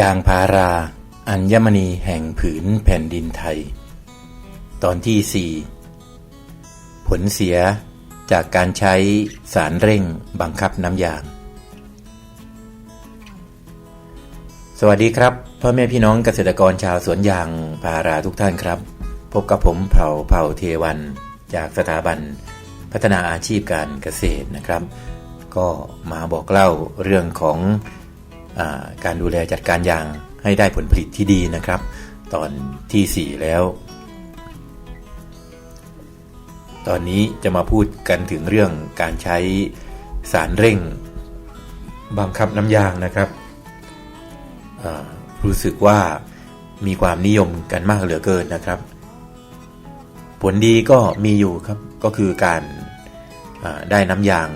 ยางพารา อัญมณีแห่งผืนแผ่นดินไทย ตอนที่ 4 ผลเสียจากการใช้สารเร่งบังคับน้ำยาง สวัสดีครับ พ่อแม่พี่น้องเกษตรกรชาวสวนยางพาราทุกท่านครับ พบกับผมเผ่าเผ่าเทวัน จากสถาบันพัฒนาอาชีพการเกษตรนะครับ ก็มาบอกเล่าเรื่องของ การดูแลจัดการยางให้ได้ผลผลิตที่ดีนะครับ ตอนทีสี่ 4 แล้ว ตอนนี้จะมาพูดกันถึงเรื่องการใช้สารเร่งบังคับน้ำยางนะครับ รู้สึกว่ามีความนิยมกันมากเหลือเกินนะครับ ผลดีก็มีอยู่ครับก็คือการได้น้ำยาง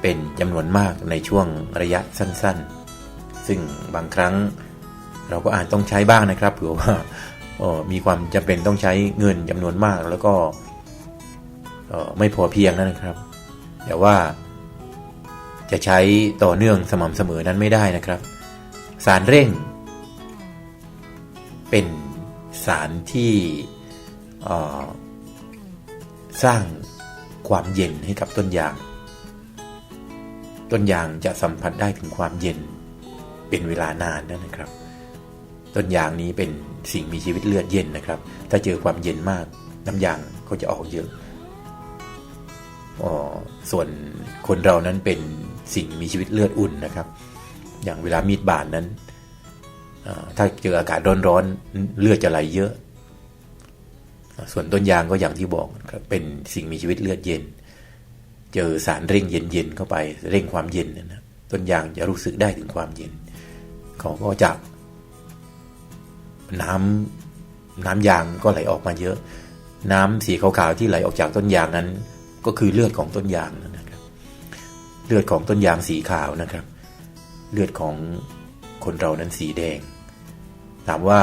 เป็นจำนวนมากในช่วงระยะสั้น ๆ ซึ่งบางครั้งเราก็อาจต้องใช้บ้างนะครับเผื่อว่ามีความจำเป็นต้องใช้เงินจำนวนมากแล้วก็ไม่พอเพียงนั่นนะครับ แต่ว่าจะใช้ต่อเนื่องสม่ำเสมอนั้นไม่ได้นะครับ สารเร่ง เป็นสารที่สร้างความเย็นให้กับต้นยาง ต้นยางจะสัมผัสได้ถึงความเย็น เป็นเวลานานนั่นนะครับ ต้นยางนี้เป็นสิ่งมีชีวิตเลือดเย็นนะครับ ถ้าเจอความเย็นมากน้ำยางก็จะออกเยอะออส่วนคนเรานั้นเป็นสิ่งมีชีวิตเลือดอุ่นนะครับ อย่างเวลามีดบาดนั้น ถ้าเจออากาศร้อนๆเลือดจะไหลเยอะ ส่วนต้นยางก็อย่างที่บอกเป็นสิ่งมีชีวิตเลือดเย็น เจอสารเร่งเย็นๆเข้าไปเร่งความเย็นนะต้นยางจะรู้สึกได้ถึงความเย็น เขาก็จะน้ำน้ำยางก็ไหลออกมาเยอะ น้ำสีขาวๆที่ไหลออกจากต้นยางนั้น ก็คือเลือดของต้นยางนะครับ เลือดของต้นยางสีขาวนะครับ เลือดของคนเรานั้นสีแดง ถามว่า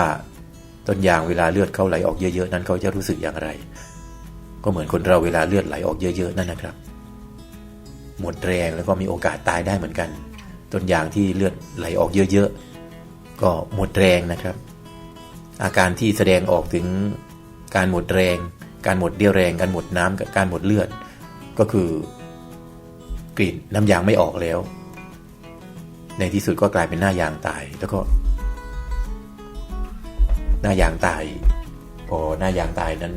ต้นยางเวลาเลือดเขาไหลออกเยอะๆนั้นเขาจะรู้สึกอย่างไร ก็เหมือนคนเราเวลาเลือดไหลออกเยอะๆนั่นนะครับ หมดแรงแล้วก็มีโอกาสตายได้เหมือนกัน ต้นยางที่เลือดไหลออกเยอะๆ ก็หมดแรงนะครับ อาการที่แสดงออกถึงการหมดแรง การหมดเรี่ยวแรง การหมดน้ำกับการหมดเลือด ก็คือกรีดน้ำยางไม่ออกแล้ว ในที่สุดก็กลายเป็นหน้ายางตายแล้วก็ หน้ายางตาย พอหน้ายางตายนั้น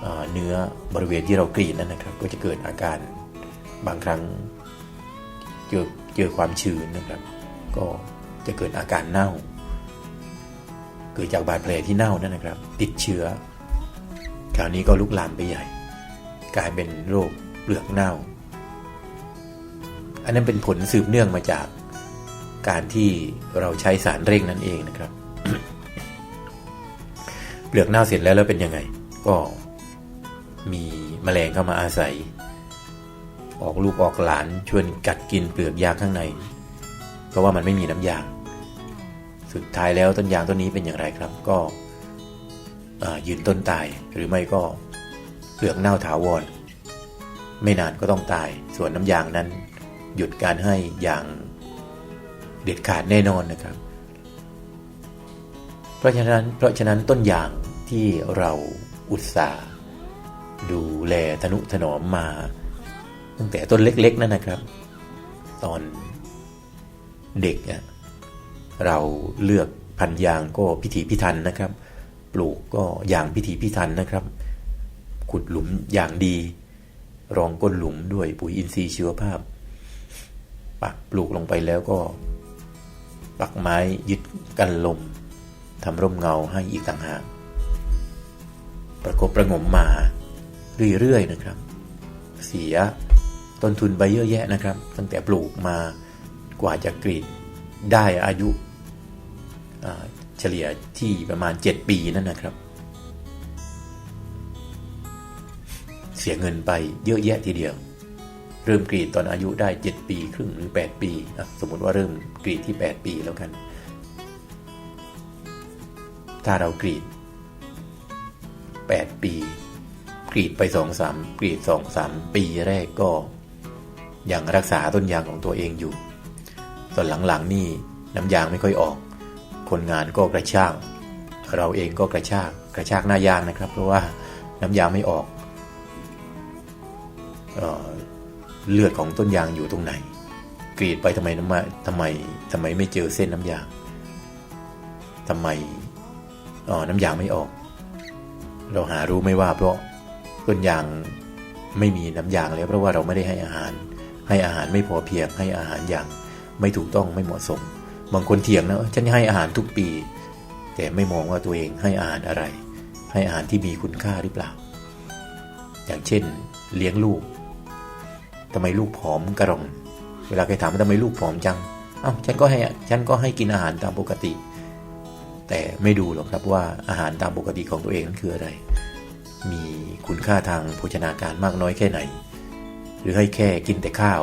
เอ่อเนื้อบริเวณที่เรากรีดนั้นนะครับ ก็จะเกิดอาการบางครั้ง เจอเจอความชื้นนะครับ ก็จะเกิดอาการเน่า เกิดจากบาดแผลที่เน่านั่นนะครับ ติดเชื้อ คราวนี้ก็ลุกลามไปใหญ่ กลายเป็นโรคเปลือกเน่า อันนั้นเป็นผลสืบเนื่องมาจากการที่เราใช้สารเร่งนั่นเองนะครับ เปลือกเน่าเสร็จแล้วแล้วเป็นยังไง ก็มีแมลงเข้ามาอาศัย ออกลูกออกหลานชวนกัดกินเปลือกยางข้างใน เพราะว่ามันไม่มีน้ำยาง สุดท้ายแล้วต้นยางต้นนี้เป็นอย่างไรครับ ก็ยืนต้นตายหรือไม่ก็เปลือกเน่าถาวร ไม่นานก็ต้องตาย ส่วนน้ำยางนั้น หยุดการให้อย่างเด็ดขาดแน่นอนนะครับ เพราะฉะนั้นเพราะฉะนั้นต้นยางที่เราอุตส่าห์ดูแลทนุถนอมมา ตั้งแต่ต้นเล็ก ๆ นั่นนะครับ ตอนเด็กเราเลือกพันยางก็พิถีพิถันนะครับ ปลูกก็อย่างพิถีพิถันนะครับ ขุดหลุมอย่างดี รองก้นหลุมด้วยปุ๋ยอินทรีย์ชีวภาพ ปักปลูกลงไปแล้วก็ ปักไม้ยึดกันลมทำร่มเงาให้อีกต่างหากประกบประงมมาเรื่อยๆนะครับ เสีย ต้นทุนไปเยอะแยะนะครับ ตั้งแต่ปลูกมากว่าจะกรีดได้อายุเฉลี่ยที่ประมาณ 7 ปีนั่นนะครับ เสียเงินไปเยอะแยะทีเดียว เริ่มกรีดตอนอายุได้ 7 ปี ครึ่งหรือ 8 ปีสมมติว่าเริ่มกรีดที่ 8 ปีแล้วกัน ถ้าเรากรีด 8 ปี กรีดไป 2-3 กรีด 2-3 ปีแรกก็ ยังรักษาต้นยางของตัวเองอยู่ส่วนหลังๆนี่น้ำยางไม่ค่อยออก คนงานก็กระชากเราเองก็กระชากกระชากหน้ายางนะครับ เพราะว่าน้ำยางไม่ออกเออเลือดของต้นยางอยู่ตรงไหน กรีดไปทำไมน้ำมาทำไมทำไมไม่เจอเส้นน้ำยางทำไมออน้ำยางไม่ออก เราหารู้ไม่ว่าเพราะต้นยางไม่มีน้ำยางแล้วเพราะว่าเราไม่ได้ให้อาหาร ให้อาหารไม่พอเพียงให้อาหารอย่างไม่ถูกต้องไม่เหมาะสม บางคนเถียงนะว่าฉันให้อาหารทุกปี แต่ไม่มองว่าตัวเองให้อาหารอะไร ให้อาหารที่มีคุณค่าหรือเปล่า อย่างเช่น เลี้ยงลูกทำไมลูกผอมกระรอง เวลาใครถามว่าทำไมลูกผอมจังเอ้าฉันก็ให้ฉันก็ให้กินอาหารตามปกติ แต่ไม่ดูหรอกครับว่าอาหารตามปกติของตัวเองนั้นคืออะไร มีคุณค่าทางโภชนาการมากน้อยแค่ไหน หรือให้แค่กินแต่ข้าว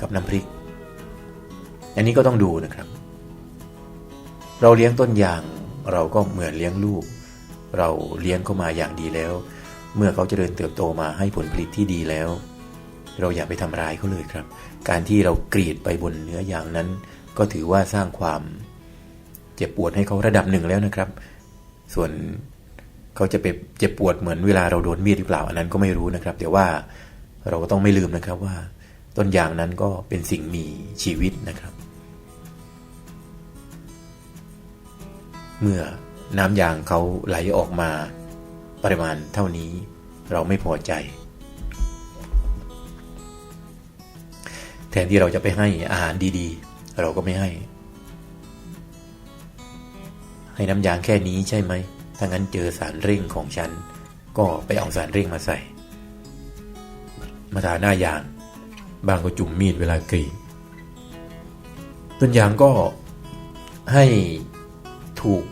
กับน้ำพริก อันนี้ก็ต้องดูนะครับ เราเลี้ยงต้นยางเราก็เหมือนเลี้ยงลูก เราเลี้ยงเขามาอย่างดีแล้ว เมื่อเขาจเจริญเติบโตมาให้ผลผลิตที่ดีแล้ว เราอย่าไปทำร้ายเขาเลยครับ การที่เรากรีดไปบนเนื้อยางนั้น ก็ถือว่าสร้างความเจ็บปวดให้เขาระดับหนึ่งแล้วนะครับ ส่วนเขาจะไปเจ็บปวดเหมือนเวลาเราโดนมีดหรือเปล่าอันนั้นก็ไม่รู้นะครับ แต่ว่า เราก็ต้องไม่ลืมนะครับว่า ต้นยางนั้นก็เป็นสิ่งมีชีวิตนะครับ เมื่อน้ำยางเขาไหลออกมาปริมาณเท่านี้เราไม่พอใจ แทนที่เราจะไปให้อาหารดีๆ เราก็ไม่ให้ ให้น้ำยางแค่นี้ใช่ไหมถ้างั้นเจอสารเร่งของฉัน ก็ไปเอาสารเร่งมาใส่ มาทาหน้ายาง บางก็จุ่มมีดเวลากรีดต้นยางก็ให้ถูก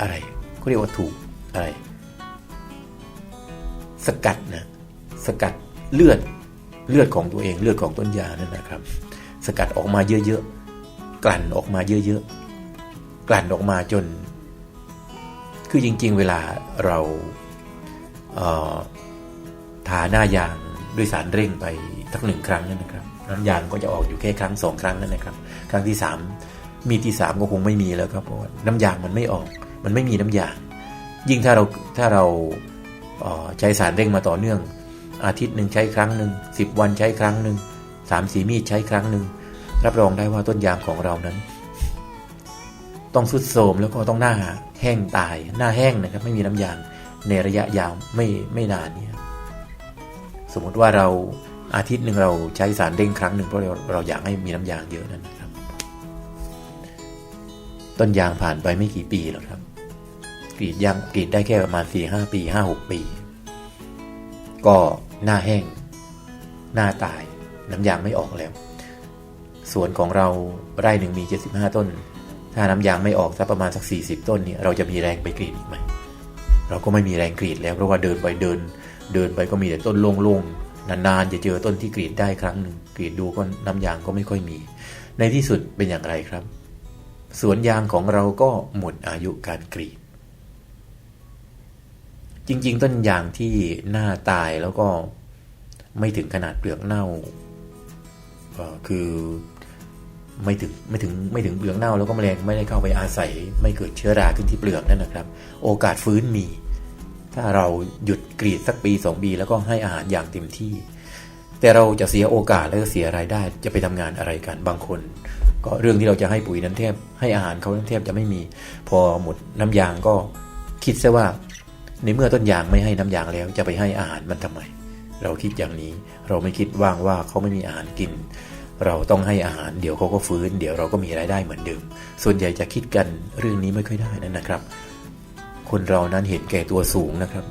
อะไรเขาเรียกว่าถูกอะไร สกัดนะ สกัดเลือดเลือดของตัวเองเลือดของต้นยางนั่นนะครับ สกัดออกมาเยอะๆ กลั่นออกมาเยอะๆ กลั่นออกมาจน คือจริง ๆ เวลาเราเทาหน้ายางด้วยสารเร่งไปทักหนึ่งครั้งนั่นนะครับน้ำยางก็จะออกอยู่แค่ครั้งสองครั้งนั่นนะครับ ครั้งที่สามมีที่สามก็คงไม่มีแล้วครับเพราะว่าน้ำยางมันไม่ออก มันไม่มีน้ำยาง ยิ่งถ้าเราถ้าเราใช้สารเร่งมาต่อเนื่อง อาทิตย์หนึ่งใช้ครั้งหนึ่งสิบวันใช้ครั้งหนึ่งสามสีมีดใช้ครั้งหนึ่งรับรองได้ว่าต้นยางของเรานั้น ต้องสุดโทรมแล้วก็ต้องหน้าแห้งตายหน้าแห้งนะครับ ไม่มีน้ำยางในระยะยาวไม่ไม่นานนี้ สมมติว่าเราอาทิตย์หนึ่งเราใช้สารเร่งครั้งหนึ่งเพราะเราเราอยากให้มีน้ำยางเยอะนั่นนะครับ ต้นยางผ่านไปไม่กี่ปีหรอกครับ กรีดยางกรีดได้แค่ประมาณสี่ห้าปีห้าหกปี ก็หน้าแห้ง หน้าตาย น้ำยางไม่ออกแล้วสวนของเราไร่หนึ่งมี 75 ต้น ถ้าน้ำยางไม่ออกสักประมาณสัก 40 ต้นเนี่ยเราจะมีแรงไปกรีดอีกไหมเราก็ไม่มีแรงกรีดแล้วเพราะว่าเดินไปเดิน เดินไปก็มีแต่ต้นโล่งๆ นานๆ จะเจอต้นที่กรีดได้ครั้งหนึ่งกรีดดูก็น้ำยางก็ไม่ค่อยมี ในที่สุดเป็นอย่างไรครับ สวนยางของเราก็หมดอายุการกรีด จริง ๆ ต้นยางที่หน้าตายแล้วก็ไม่ถึงขนาดเปลือกเน่าคือไม่ถึงไม่ถึงไม่ถึงเปลือกเน่าแล้วก็แมลงไม่ได้เข้าไปอาศัย ไม่เกิดเชื้อราขึ้นที่เปลือกนั่นนะครับ โอกาสฟื้นมี ถ้าเราหยุดกรีดสักปีสองปีแล้วก็ให้อาหารอย่างเต็มที่ แต่เราจะเสียโอกาสแล้วก็เสียรายได้จะไปทำงานอะไรกันบางคน ก็เรื่องที่เราจะให้ปุ๋ยนั้นแทบ ให้อาหารเขานั้นแทบจะไม่มี พอหมดน้ำยางก็คิดซะว่า ในเมื่อต้นยางไม่ให้น้ำยางแล้ว จะไปให้อาหารมันทำไม เราคิดอย่างนี้เราไม่คิดว่างว่าเขาไม่มีอาหารกิน เราต้องให้อาหารเดี๋ยวเขาก็ฟื้น เดี๋ยวเราก็มีรายได้เหมือนเดิมส่วนใหญ่จะคิดกันเรื่องนี้ไม่ค่อยได้นั่นนะครับ คนเรานั้นเห็นแก่ตัวสูงนะครับ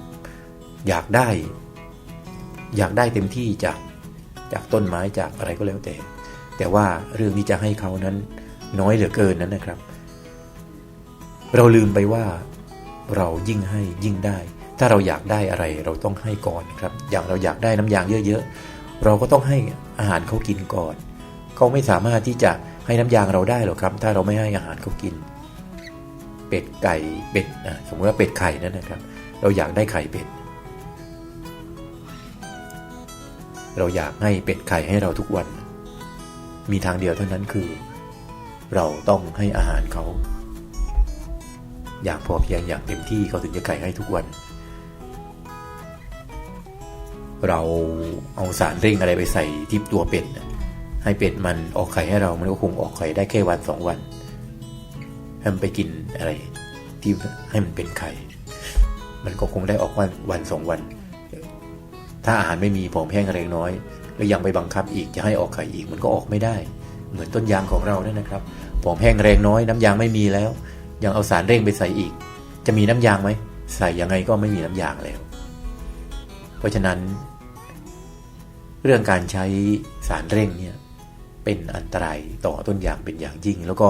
อยากได้ อยากได้เต็มที่จากจากต้นไม้จากอะไรก็แล้วแต่ แต่ว่าเรื่องที่จะให้เขานั้นน้อยเหลือเกินนั้นนะครับ เราลืมไปว่าเรายิ่งให้ยิ่งได้ ถ้าเราอยากได้อะไรเราต้องให้ก่อนครับ อย่างเราอยากได้น้ำยางเยอะๆ เราก็ต้องให้อาหารเขากินก่อน เขาไม่สามารถที่จะให้น้ำยางเราได้หรอกครับ ถ้าเราไม่ให้อาหารเขากินเเป็ดไก่เป็ดสมมติว่าเป็ดไข่นั่นนะครับ เราอยากได้ไข่เป็ด เราอยากให้เป็ดไข่ให้เราทุกวัน มีทางเดียวเท่านั้นคือ เราต้องให้อาหารเขา อย่างพอเพียงอย่างเต็มที่เขาถึงจะไข่ให้ทุกวัน เราเอาสารเร่งอะไรไปใส่ที่ตัวเป็ดให้เป็ดมันออกไข่ให้เรา มันก็คงออกไข่ได้แค่วันสองวัน ให้มันไปกินอะไร ที่ให้มันเป็นไข่ มันก็คงได้ออกวันวันสองวัน ถ้าอาหารไม่มีผอมแห้งแรงน้อย แล้วยังไปบังคับอีกจะให้ออกไข่อีกมันก็ออกไม่ได้ เหมือนต้นยางของเราเนี่ยนะครับผอมแห้งแรงน้อย น้ำยางไม่มีแล้ว ยังเอาสารเร่งไปใส่อีก จะมีน้ำยางไหมใส่ยังไงก็ไม่มีน้ำยางแล้ว เพราะฉะนั้น เรื่องการใช้สารเร่งเนี่ยเป็นอันตรายต่อต้นยางเป็นอย่างยิ่ง แล้วก็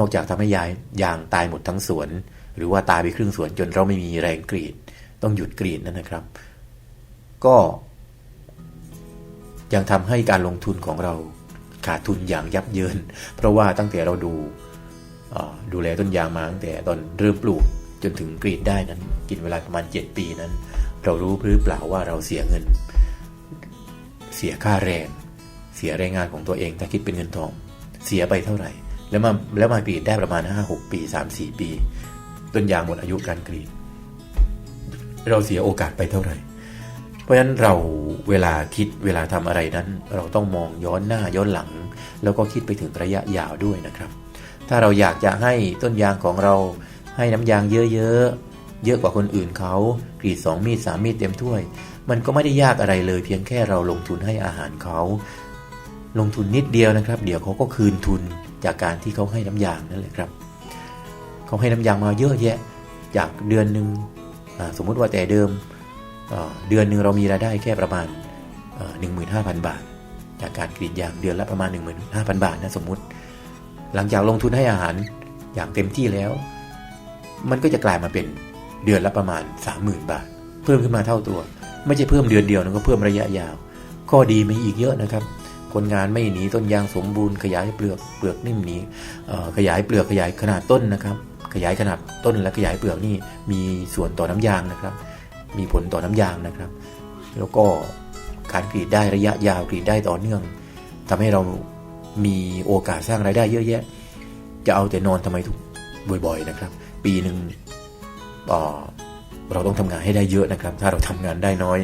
นอกจากทำให้ยายยางตายหมดทั้งสวน หรือว่าตายไปครึ่งสวนจนเราไม่มีแรงกรีด ต้องหยุดกรีดนั่นนะครับ ก็ยังทำให้การลงทุนของเราขาดทุนอย่างยับเยิน เพราะว่าตั้งแต่เราดูดูแลต้นยางมาตั้งแต่ตอนเริ่มปลูกจนถึงกรีดได้นั้น กินเวลาประมาณ 7 ปีนั้น เรารู้หรือเปล่าว่าเราเสียเงิน เสียค่าแรง เสียแรงงานของตัวเองถ้าคิดเป็นเงินทอง เสียไปเท่าไหร่ แล้วมาแล้วมากรีดได้ประมาณ 5-6 ปี 3-4 ปี ต้นยางหมดอายุการกรีด เราเสียโอกาสไปเท่าไหร่ เพราะฉะนั้นเราเวลาคิดเวลาทำอะไรนั้น เราต้องมองย้อนหน้าย้อนหลัง แล้วก็คิดไปถึงระยะยาวด้วยนะครับ ถ้าเราอยากจะให้ต้นยางของเราให้น้ำยางเยอะๆเยอะกว่าคนอื่นเขากรีด2มีด3มีดเต็มถ้วย มันก็ไม่ได้ยากอะไรเลย เพียงแค่เราลงทุนให้อาหารเขาลงทุนนิดเดียวนะครับ เดี๋ยวเขาก็คืนทุน จากการที่เขาให้น้ำยางนั่นแหละครับเขาให้น้ำยางมาเยอะแยะจากเดือนหนึ่งสมมุติว่าแต่เดิมเดือนหนึ่งเรามีรายได้แค่ประมาณ 15,000 บาท จากการกรีดยางเดือนละประมาณ 15,000 บาทนะสมมุติ หลังจากลงทุนให้อาหารอย่างเต็มที่แล้ว มันก็จะกลายมาเป็นเดือนละประมาณ 30,000 บาท เพิ่มขึ้นมาเท่าตัว ไม่ใช่เพิ่มเดือนเดียวนะก็เพิ่มระยะยาว ข้อดีมีอีกเยอะนะครับ คนงานไม่หนีต้นยางสมบูรณ์ขยายเปลือกเปลือกนิ่มหนีขยายเปลือกขยายขนาดต้นนะครับ ขยายขนาดต้นและขยายเปลือกนี่มีส่วนต่อน้ำยางนะครับ มีผลต่อน้ำยางนะครับ แล้วก็การกรีดได้ระยะยาวกรีดได้ต่อเนื่องทำให้เรามีโอกาสสร้างรายได้เยอะแยะ จะเอาแต่นอนทำไมทุกบ่อย ๆนะครับ ปีหนึ่งเราต้องทำงานให้ได้เยอะนะครับ ถ้าเราทำงานได้น้อย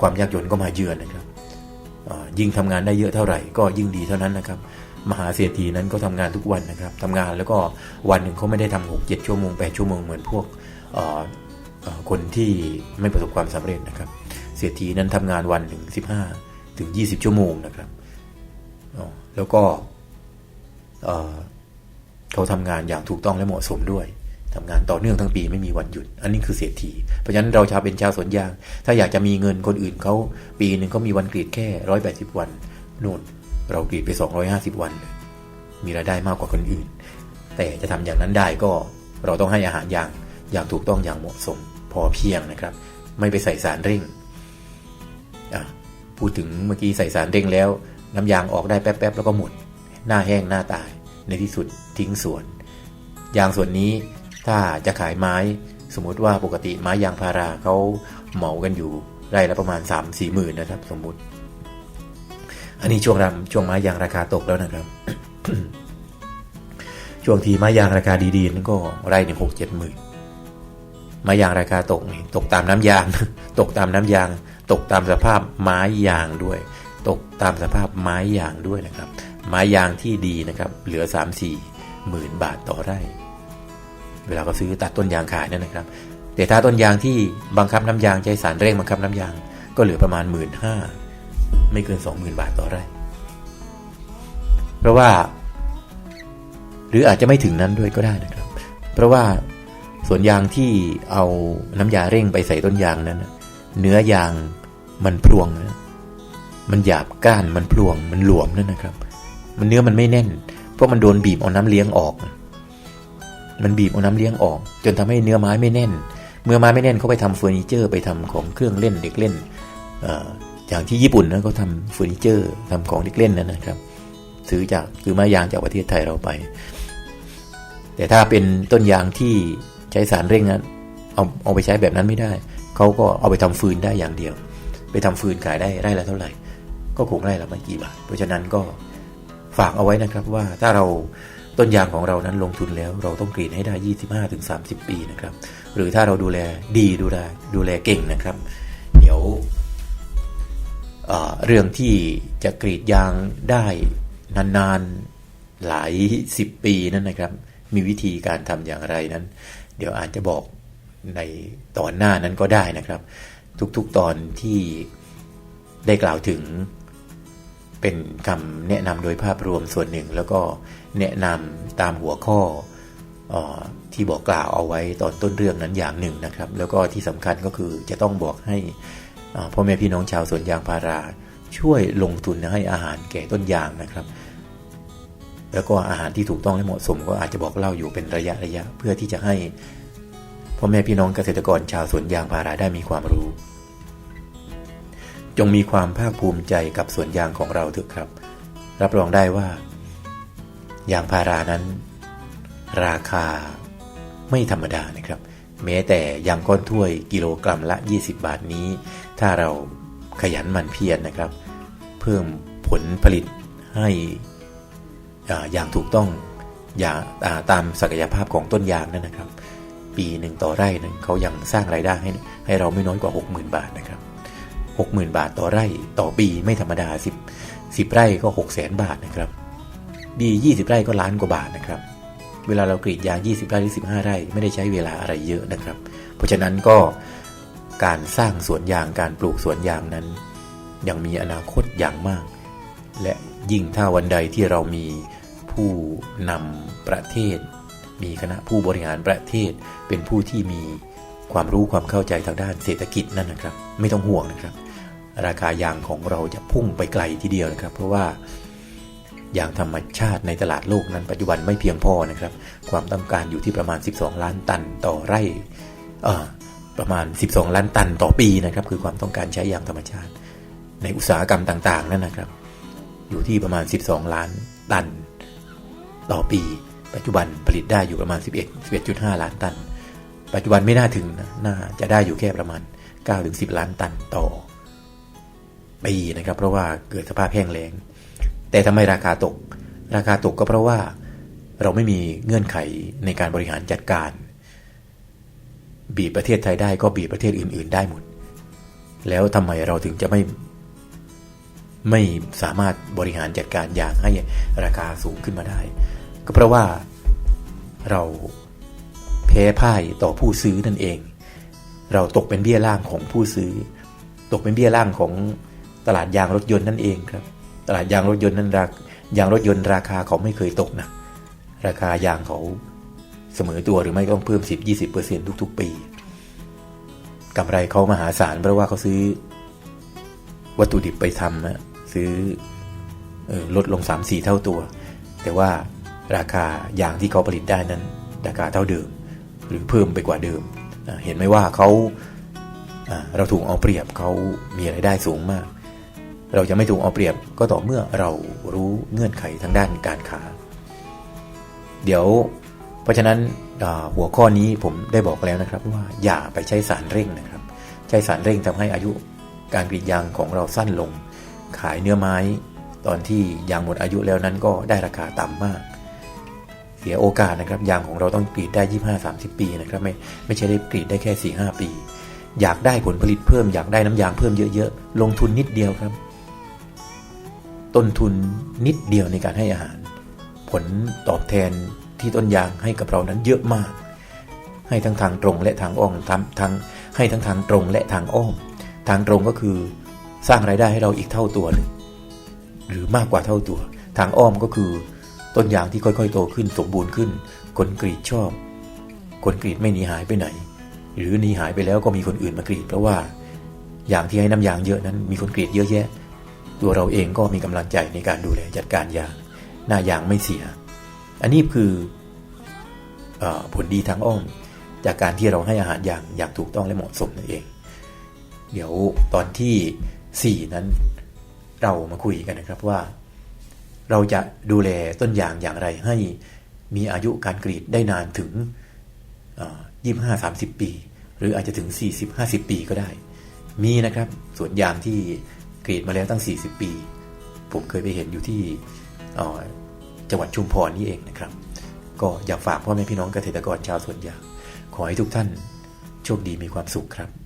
ความยากจนก็มาเยือนนะครับ ยิ่งทำงานได้เยอะเท่าไหร่ก็ยิ่งดีเท่านั้นนะครับ มหาเศรษฐีนั้นก็ทำงานทุกวันนะครับทำงานแล้วก็วันหนึ่งเขาไม่ได้ทำหกเจ็ดชั่วโมงแปดชั่วโมงเหมือนพวกคนที่ไม่ประสบความสำเร็จนะครับ เศรษฐีนั้นทำงานวันหนึ่งสิบห้าถึงยี่สิบชั่วโมงนะครับแล้วก็เขาทำงานอย่างถูกต้องและเหมาะสมด้วย ทำงานต่อเนื่องทั้งปีไม่มีวันหยุด อันนี้คือเศรษฐี เพราะฉะนั้นเราชาวเป็นชาวสวนยาง ถ้าอยากจะมีเงินคนอื่นเขาปีหนึ่งเขามีวันกรีดแค่ร้อยแปดสิบวันนู่นเรากรีดไปสองร้อยห้าสิบวัน มีรายได้มากกว่าคนอื่น แต่จะทำอย่างนั้นได้ก็เราต้องให้อาหารอย่างอย่างถูกต้องอย่างเหมาะสมพอเพียงนะครับ ไม่ไปใส่สารเร่งพูดถึงเมื่อกี้ใส่สารเร่งแล้ว น้ำยางออกได้แป๊บๆแล้วก็หมด หน้าแห้งหน้าตายในที่สุดทิ้งสวน ยางส่วนนี้ ถ้าจะขายไม้สมมุติว่าปกติไม้ยางพาราเขาเหมากันอยู่ไร่ละประมาณ 3 4หมื่นนะครับ สมมุติ อันนี้ช่วงรำช่วงไม้ยางราคาตกแล้วนะครับ ช่วงที่ไม้ยางราคาดีๆนั่นก็ไร่หนึ่งหกเจ็ดหมื่นไม้ยางราคาตกตกตามน้ำยาง ตกตามน้ำยาง ตกตามสภาพไม้ยางด้วย ตกตามสภาพไม้ยางด้วยนะครับ ไม้ยางที่ดีนะครับ เหลือ 3 4หมื่นบาทต่อไร่ เวลาเขาซื้อตัดต้นยางขายนั่นนะครับ แต่ถ้าต้นยางที่บังคับน้ำยางใช้สารเร่งบังคับน้ำยาง ก็เหลือประมาณหมื่นห้าไม่เกิน 2 0,000 บาทต่อไร่ เพราะว่า หรืออาจจะไม่ถึงนั้นด้วยก็ได้นะครับ เพราะว่าส่วนยางที่เอาน้ำยาเร่งไปใส่ต้นยางนั้น เนื้อยางมันพรวงนะมันหยาบก้านมันพรวง มันหลวมนั่นนะครับ มันเนื้อมันไม่แน่น เพราะมันโดนบีบเอาน้ำเลี้ยงออก มันบีบเอาน้ำเลี้ยงออก จนทำให้เนื้อไม้ไม่แน่น เมื่อไม้ไม่แน่นเขาไปทำเฟอร์นิเจอร์ไปทำของเครื่องเล่นเด็กเล่นอย่างที่ญี่ปุ่นนะเขาทำเฟอร์นิเจอร์ทำของเด็กเล่นนั่นนะครับ ซื้อจากคือไม้ยางจากประเทศไทยเราไป แต่ถ้าเป็นต้นยางที่ใช้สารเร่งนั้นเอาเอาไปใช้แบบนั้นไม่ได้ เขาก็เอาไปทำฟืนได้อย่างเดียว ไปทำฟืนขายได้ไร่ละเท่าไหร่ ก็คงไร่ละไม่กี่บาท เพราะฉะนั้นก็ฝากเอาไว้นะครับว่าถ้าเรา ต้นยางของเรานั้นลงทุนแล้วเราต้องกรีดให้ได้ 25-30 ปีนะครับ หรือถ้าเราดูแลดีดูแลดูแลเก่งนะครับ เดี๋ยวเเรื่องที่จะกรีดยางได้นานๆหลายสิบปีนั้นนะครับ มีวิธีการทำอย่างไรนั้น เดี๋ยวอาจจะบอกในตอนหน้านั้นก็ได้นะครับ ทุกๆตอนที่ได้กล่าวถึงเป็นคำแนะนำโดยภาพรวมส่วนหนึ่งแล้วก็ แนะนำตามหัวข้ออที่บอกกล่าวเอาไว้ตอนต้นเรื่องนั้นอย่างหนึ่งนะครับ แล้วก็ที่สำคัญก็คือจะต้องบอกให้พ่อแม่พี่น้องชาวสวนยางพารา ช่วยลงทุนให้อาหารแก่ต้นยางนะครับ แล้วก็อาหารที่ถูกต้องและเหมาะสมก็อาจจะบอกเล่าอยู่เป็นระยะระยะเพื่อที่จะให้พ่อแม่พี่น้องเกษตรกรชาวสวนยางพาราได้มีความรู้ จงมีความภาคภูมิใจกับสวนยางของเราเถอะครับ รับรองได้ว่า ยางพารานั้น ราคาไม่ธรรมดานะครับ แม้แต่ยางก้อนถ้วยกิโลกรัมละ 20 บาทนี้ ถ้าเราขยันหมั่นเพียรนนะครับ เพิ่มผลผลิตให้อย่างถูกต้องอย่างตามศักยภาพของต้นยางนั่นนะครับ ปีหนึ่งต่อไร่นึงเขายังสร้างไรายได้ให้ให้เราไม่น้อยกว่า 60,000 บาทนะครับ60,000 บาทต่อไร่ต่อปีไม่ธรรมดา 10 10 ไร่ก็ 6 0 0 0 0 0 บาทนะครับ ดี 20 ไร่ก็ล้านกว่าบาทนะครับ เวลาเรากรีดยาง 20 ไร่หรือ 15 ไร่ ไม่ได้ใช้เวลาอะไรเยอะนะครับ เพราะฉะนั้นก็การสร้างสวนยางการปลูกสวนยางนั้น ยังมีอนาคตอย่างมาก และยิ่งถ้าวันใดที่เรามีผู้นำประเทศ มีคณะผู้บริหารประเทศ เป็นผู้ที่มีความรู้ความเข้าใจทางด้านเศรษฐกิจนั่นนะครับ ไม่ต้องห่วงนะครับ ราคายางของเราจะพุ่งไปไกลทีเดียวนะครับ เพราะว่า อย่างธรรมชาติในตลาดโลกนั้นปัจจุบันไม่เพียงพอนะครับ ความต้องการอยู่ที่ประมาณ 12 ล้านตันต่อไร่ประมาณ 12 ล้านตันต่อปีนะครับ คือความต้องการใช้ยางธรรมชาติ ในอุตสาหกรรมต่างๆนั่นนะครับ อยู่ที่ประมาณ 12 ล้านตันต่อปี ปัจจุบันผลิตได้อยู่ประมาณ 11 11.5 ล้านตัน ปัจจุบันไม่น่าถึงนะน่าจะได้อยู่แค่ประมาณ 9-10 ล้านตันต่อปีนะครับ เพราะว่าเกิดสภาพแห้งแล้ง แต่ทำไมราคาตก ราคาตกก็เพราะว่าเราไม่มีเงื่อนไขในการบริหารจัดการ บีบประเทศไทยได้ก็บีบประเทศอื่น ๆ ได้หมด แล้วทำไมเราถึงจะไม่ไม่สามารถบริหารจัดการอย่างให้ราคาสูงขึ้นมาได้ ก็เพราะว่าเราแพ้พ่ายต่อผู้ซื้อนั่นเอง เราตกเป็นเบี้ยล่างของผู้ซื้อ ตกเป็นเบี้ยล่างของตลาดยางรถยนต์นั่นเองครับ ตลาดยางรถยนต์นั้นรายางรถยนต์ราคาเขาไม่เคยตกนะ ราคายางเขาเสมอตัวหรือไม่ต้องเพิ่ม 10-20%ทุก ๆ ปีกำไรเขามหาศาลเพราะว่าเขาซื้อ วัตถุดิบไปทำนะซื้อลดลง 3-4 เท่าตัว แต่ว่าราคายางที่เขาผลิตได้นั้น ราคาเท่าเดิม หรือเพิ่มไปกว่าเดิม เห็นไหมว่าเขาเราถูกเอาเปรียบเขามีไรายได้สูงมาก เราจะไม่ถูกเอาเปรียบก็ต่อเมื่อเรารู้เงื่อนไขทางด้านการค้า เดี๋ยวเพราะฉะนั้นหัวข้อนี้ผมได้บอกแล้วนะครับว่าอย่าไปใช้สารเร่งนะครับ ใช้สารเร่งทำให้อายุการกรีดยางของเราสั้นลง ขายเนื้อไม้ ตอนที่ยางหมดอายุแล้วนั้นก็ได้ราคาต่ำมาก เสียโอกาสนะครับยางของเราต้องกรีดได้ 25-30 ปีนะครับไม่ไม่ใช่ได้กรีดได้แค่ 4-5 ปี อยากได้ผลผลิตเพิ่มอยากได้น้ำยางเพิ่มเยอะๆลงทุนนิดเดียวครับ ต้นทุนนิดเดียวในการให้อาหาร ผลตอบแทนที่ต้นยางให้กับเรานั้นเยอะมาก ให้ทั้งทางตรงและทางอ้อมทั้งทั้งให้ทั้งทางตรงและทางอ้อม ทางตรงก็คือสร้างไรายได้ให้เราอีกเท่าตัวหนึ่งหรือมากกว่าเท่าตัว ทางอ้อมก็คือต้นยางที่ค่อยๆ โตขึ้นสมบูรณ์ขึ้น คนกรีดชอบ คนกรีดไม่หนีหายไปไหน หรือหนีหายไปแล้วก็มีคนอื่นมากรีด เพราะว่าอย่างที่ให้น้ำยางเยอะนั้นมีคนกรีดเยอะแยะ ตัวเราเองก็มีกำลังใจในการดูแลจัดการยางหน้ายางไม่เสีย อันนี้คืออผลดีทางอ้อมจากการที่เราให้อาหารอย่างอย่างถูกต้องและเหมาะสมนั่นเอง เดี๋ยวตอนที่ 4 นั้นเรามาคุยกันนะครับว่า เราจะดูแลต้นยางอย่างไรให้มีอายุการกรีดได้นานถึงยี่ห้าสามสิบปี หรืออาจจะถึงสี่สิบห้าสิบปีก็ได้ มีนะครับสวนยางที่ กรีดมาแล้วตั้งสี่สิบปี ผมเคยไปเห็นอยู่ที่จังหวัดชุมพรนี่เองนะครับ ก็อยากฝากพ่อแม่พี่น้องเกษตรกรชาวสวนยางขอให้ทุกท่านโชคดีมีความสุขครับ